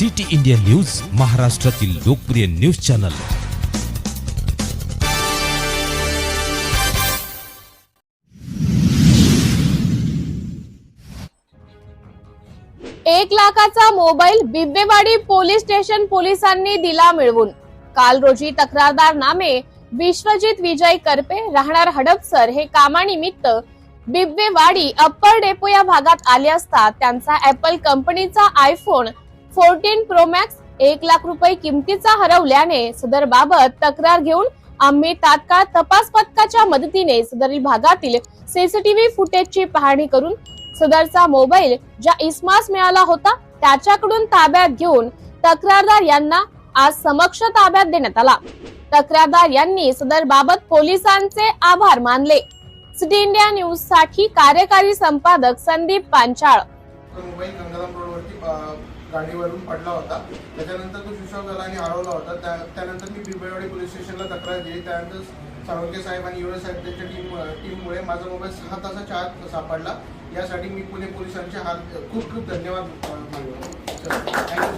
City India news महाराष्ट्रातील लोकप्रिय news channel. एक लाखाचा मोबाईल बिब्बेवाडी पोलीस स्टेशन पोलिसांनी दिला मिळवून. काल रोजी तक्रारदार नामे विश्वजित विजय करपे राहणार हडपसर हे कामानिमित्त बिब्बेवाडी अप्पर डेपो या भागात आले असता त्यांचा ऍपल कंपनीचा आयफोन फोर्टीन प्रोमॅक्स एक लाख रुपये किमतीचा हरवल्याने सदर बाबत तक्रार घेऊन आम्ही तात्काळ तपास पथकाच्या मदतीने सदरील भागातील सीसीटीव्ही फुटेजची पाहणी करून सदरचा मोबाईल ज्या इस्मास मिळाला होता त्याच्याकडून ताब्यात घेऊन तक्रारदार यांना आज समक्ष ताब्यात देण्यात आला. तक्रारदार यांनी सदर बाबत पोलिसांचे आभार मानले. सिटी इंडिया न्यूजसाठी कार्यकारी संपादक संदीप पांचाळ. गाडीवरून पडला होता. त्याच्यानंतर तो सुशॉक झाला आणि हरवला होता. त्या त्यानंतर मी बिबेवाडी पोलीस स्टेशनला तक्रार दिली. त्यानंतर साळुंके साहेब आणि युवराज साहेब त्यांच्या टीम टीममुळे माझा मोबाईल सहा तासाच्या आत सापडला. यासाठी मी पुणे पोलिसांचे हात खूप खूप धन्यवाद अ, मानतो. थँक्यू